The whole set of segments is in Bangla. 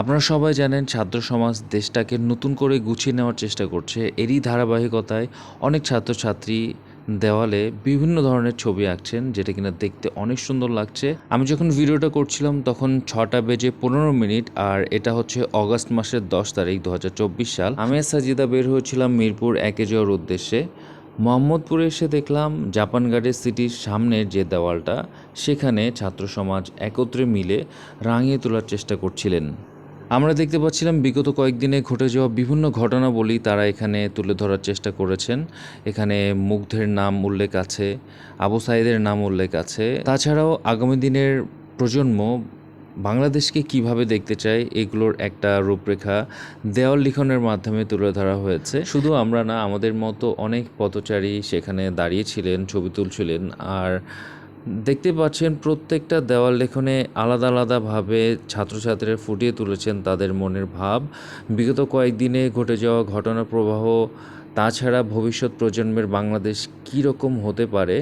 আপনারা সবাই জানেন ছাত্র সমাজ দেশটাকে নতুন করে গুছিয়ে নেওয়ার চেষ্টা করছে। এরই ধারাবাহিকতায় অনেক ছাত্রছাত্রী দেওয়ালে বিভিন্ন ধরনের ছবি আঁকছেন, যেটা কিনা দেখতে অনেক সুন্দর লাগছে। আমি যখন ভিডিওটা করছিলাম, তখন ছটা বেজে পনেরো মিনিট, আর এটা হচ্ছে অগস্ট মাসের দশ তারিখ দু হাজার চব্বিশ সাল। আমি সাজিদা বের হয়েছিলাম মিরপুর একে যাওয়ার উদ্দেশ্যে। মোহাম্মদপুরে এসে দেখলাম জাপান গার্ডের সিটির সামনের যে দেওয়ালটা, সেখানে ছাত্র সমাজ একত্রে মিলে রাঙিয়ে তোলার চেষ্টা করছিলেন। আমরা দেখতে পাচ্ছিলাম বিগত কয়েকদিনে ঘটে যাওয়া বিভিন্ন ঘটনাবলী তারা এখানে তুলে ধরার চেষ্টা করেছেন। এখানে মুগ্ধের নাম উল্লেখ আছে, আবু সাইদের নাম উল্লেখ আছে। তাছাড়াও আগামী দিনের প্রজন্ম বাংলাদেশকে কীভাবে দেখতে চায় এগুলোর একটা রূপরেখা দেওয়াল লিখনের মাধ্যমে তুলে ধরা হয়েছে। শুধু আমরা না, আমাদের মতো অনেক পথচারী সেখানে দাঁড়িয়েছিলেন ছবি তুলছিলেন, আর দেখতে পাচ্ছেন প্রত্যেকটা দেওয়াল লেখনে আলাদা আলাদাভাবে ছাত্রছাত্রীরা ফুটিয়ে তুলেছেন তাদের মনের ভাব। বিগত কয়েকদিনে ঘটে যাওয়া ঘটনা প্রবাহ তাছাড়া ভবিষ্যৎ প্রজন্মের বাংলাদেশ কী রকম হতে পারে?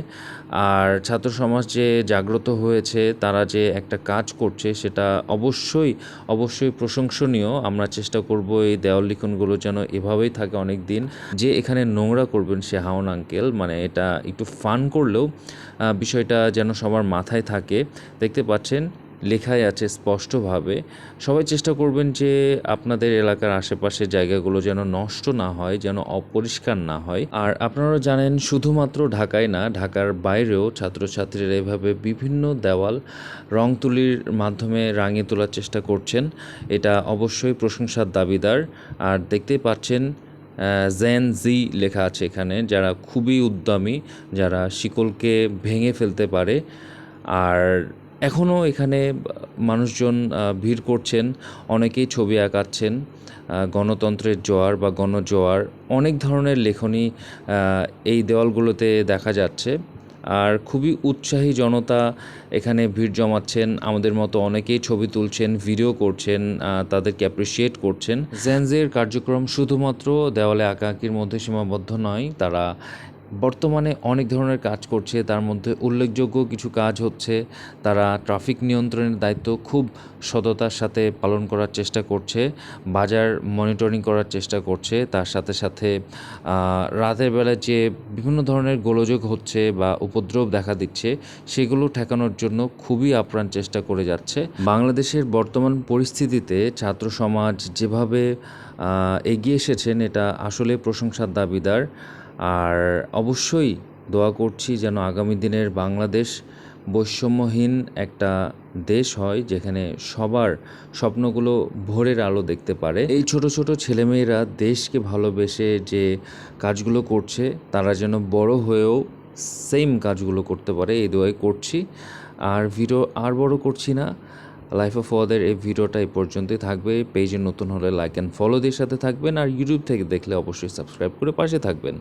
আর ছাত্র সমাজ যে জাগ্রত হয়েছে, তারা যে একটা কাজ করছে, সেটা অবশ্যই অবশ্যই প্রশংসনীয়। আমরা চেষ্টা করব এই দেওয়াল লিখনগুলো যেন এভাবেই থাকে অনেক দিন যে এখানে নোংরা করবেন সে হাওন আঙ্কেল মানে এটা একটু ফান করলেও বিষয়টা যেন সবার মাথায় থাকে। দেখতে পাচ্ছেন লেখাই আছে স্পষ্টভাবে। সবাই চেষ্টা করবেন যে আপনাদের এলাকার আশেপাশে জায়গাগুলো যেন নষ্ট না হয়, যেন অপরিষ্কার না হয়। আর আপনারা জানেন, শুধুমাত্র ঢাকায় না, ঢাকার বাইরেও ছাত্রছাত্রীরা এভাবে বিভিন্ন দেওয়াল রং তুলির মাধ্যমে রাঙিয়ে তোলার চেষ্টা করছেন। এটা অবশ্যই প্রশংসার দাবিদার। আর দেখতেই পাচ্ছেন জেন জি লেখা আছে এখানে, যারা খুবই উদ্যমী, যারা শিকলকে ভেঙে ফেলতে পারে। আর এখনও এখানে মানুষজন ভিড় করছেন, অনেকেই ছবি আঁকাচ্ছেন গণতন্ত্রের জোয়ার বা গণজোয়ার, অনেক ধরনের লেখনী এই দেওয়ালগুলোতে দেখা যাচ্ছে। আর খুবই উৎসাহী জনতা এখানে ভিড় জমাচ্ছেন, আমাদের মতো অনেকেই ছবি তুলছেন, ভিডিও করছেন তাদেরকে অ্যাপ্রিসিয়েট করছেন। জেনজের কার্যক্রম শুধুমাত্র দেওয়ালে আঁকাআঁকির মধ্যে সীমাবদ্ধ নয়, তারা বর্তমানে অনেক ধরনের কাজ করছে, তার মধ্যে উল্লেখযোগ্য কিছু কাজ হচ্ছে, তারা ট্রাফিক নিয়ন্ত্রণের দায়িত্ব খুব সততার সাথে পালন করার চেষ্টা করছে, বাজার মনিটরিং করার চেষ্টা করছে, তার সাথে সাথে রাতের বেলা যে বিভিন্ন ধরনের গোলযোগ হচ্ছে বা উপদ্রব দেখা দিচ্ছে, সেগুলো ঠেকানোর জন্য খুবই আপ্রাণ চেষ্টা করে যাচ্ছে। বাংলাদেশের বর্তমান পরিস্থিতিতে ছাত্র সমাজ যেভাবে এগিয়ে এসেছেন, এটা আসলে প্রশংসার দাবিদার। আর অবশ্যই দোয়া করছি যেন আগামী দিনের বাংলাদেশ বৈষম্যহীন একটা দেশ হয় যেখানে সবার স্বপ্নগুলো ভোরের আলো দেখতে পারে। এই ছোট ছোট ছেলেমেয়েরা দেশকে ভালোবেসে যে কাজগুলো করছে, তারা যেন বড় হয়েও সেম কাজগুলো করতে পারে, এই দোয়াই করছি। আর ভিডিও আর বড় করছি না। লাইফ অফ ওয়াদের এই ভিডিওটা এই পর্যন্তই থাকবে। পেজে নতুন হলে লাইক অ্যান্ড ফলো দিয়ে সাথে থাকবেন। আর ইউটিউব থেকে দেখলে অবশ্যই সাবস্ক্রাইব করে পাশে থাকবেন।